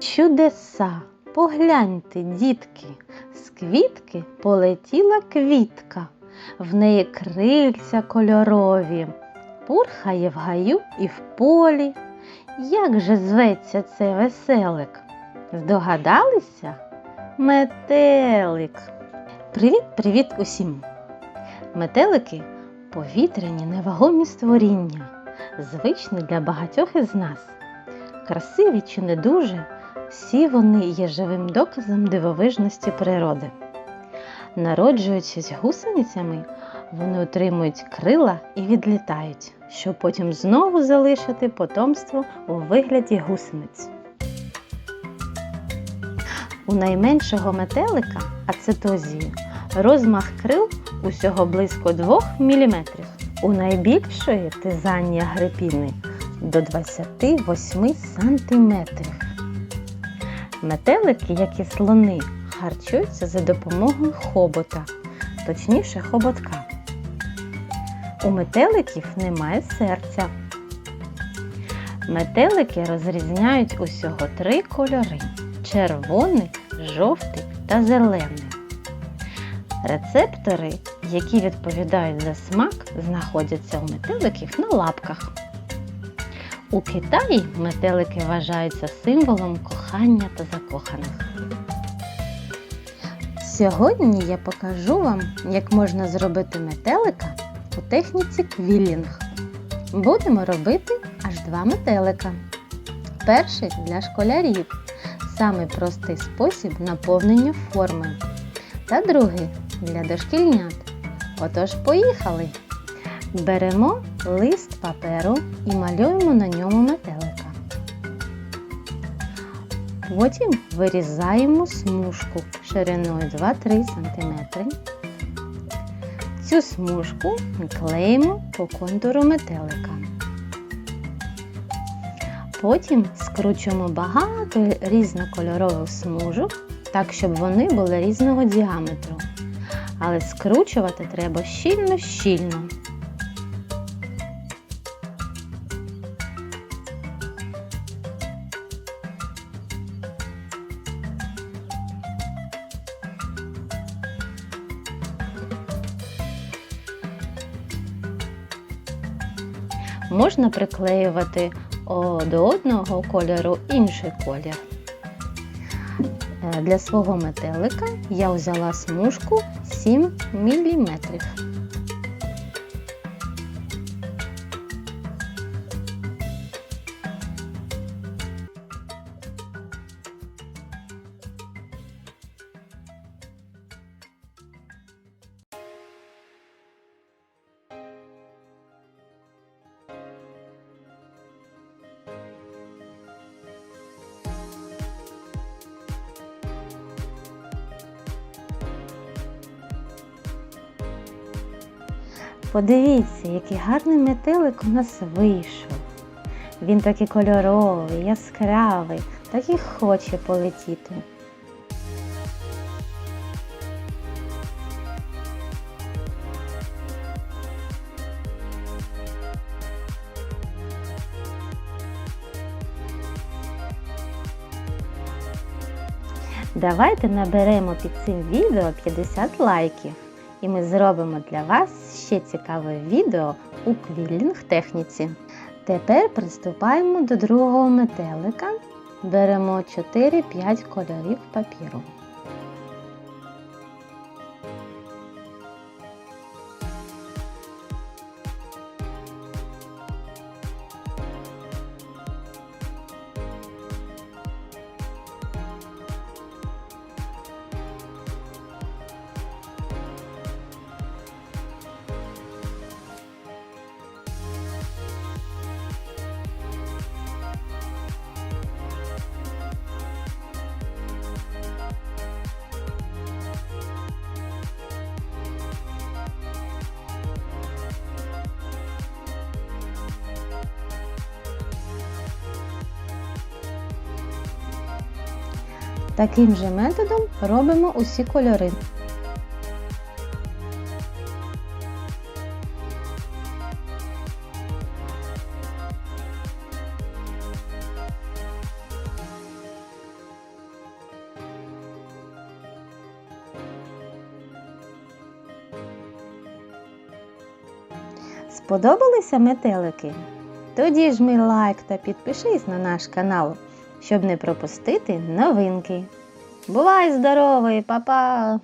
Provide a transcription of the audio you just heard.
Чудеса, погляньте, дітки, з квітки полетіла квітка, в неї крильця кольорові, пурхає в гаю і в полі. Як же зветься цей веселик? Здогадалися? Метелик. Привіт-привіт усім! Метелики повітряні невагомі створіння, звичні для багатьох із нас. Красиві чи не дуже, всі вони є живим доказом дивовижності природи. Народжуючись гусеницями, вони отримують крила і відлітають, щоб потім знову залишити потомство у вигляді гусениць. У найменшого метелика ацетозії розмах крил усього близько 2 мм. У найбільшої тизання грипіни до 28 см. Метелики, як і слони, харчуються за допомогою хобота, точніше хоботка. У метеликів немає серця. Метелики розрізняють усього три кольори червоний, жовтий та зелений. Рецептори, які відповідають за смак, знаходяться у метеликів на лапках. У Китаї метелики вважаються символом кохання та закоханих. Сьогодні я покажу вам, як можна зробити метелика у техніці квілінг. Будемо робити аж два метелика. Перший для школярів самий простий спосіб наповнення форми. Та другий для дошкільнят. Отож, поїхали! Беремо лист паперу і малюємо на ньому метелика. Потім вирізаємо смужку шириною 2-3 см. Цю смужку клеїмо по контуру метелика. Потім скручуємо багато різнокольорових смужок, так, щоб вони були різного діаметру. Але скручувати треба щільно-щільно. Можна приклеювати до одного кольору інший колір. Е, Для свого метелика я взяла смужку 7 мм. Подивіться, який гарний метелик у нас вийшов. Він такий кольоровий, яскравий, так і хоче полетіти. Давайте наберемо під цим відео 50 лайків. І ми зробимо для вас ще цікаве відео у квілінг техніці. Тепер приступаємо до другого метелика. Беремо 4-5 кольорів папіру. Таким же методом робимо усі кольори. Сподобалися метелики? Тоді жми лайк та підпишись на наш канал щоб не пропустити новинки. Бувай здоровий, па-па!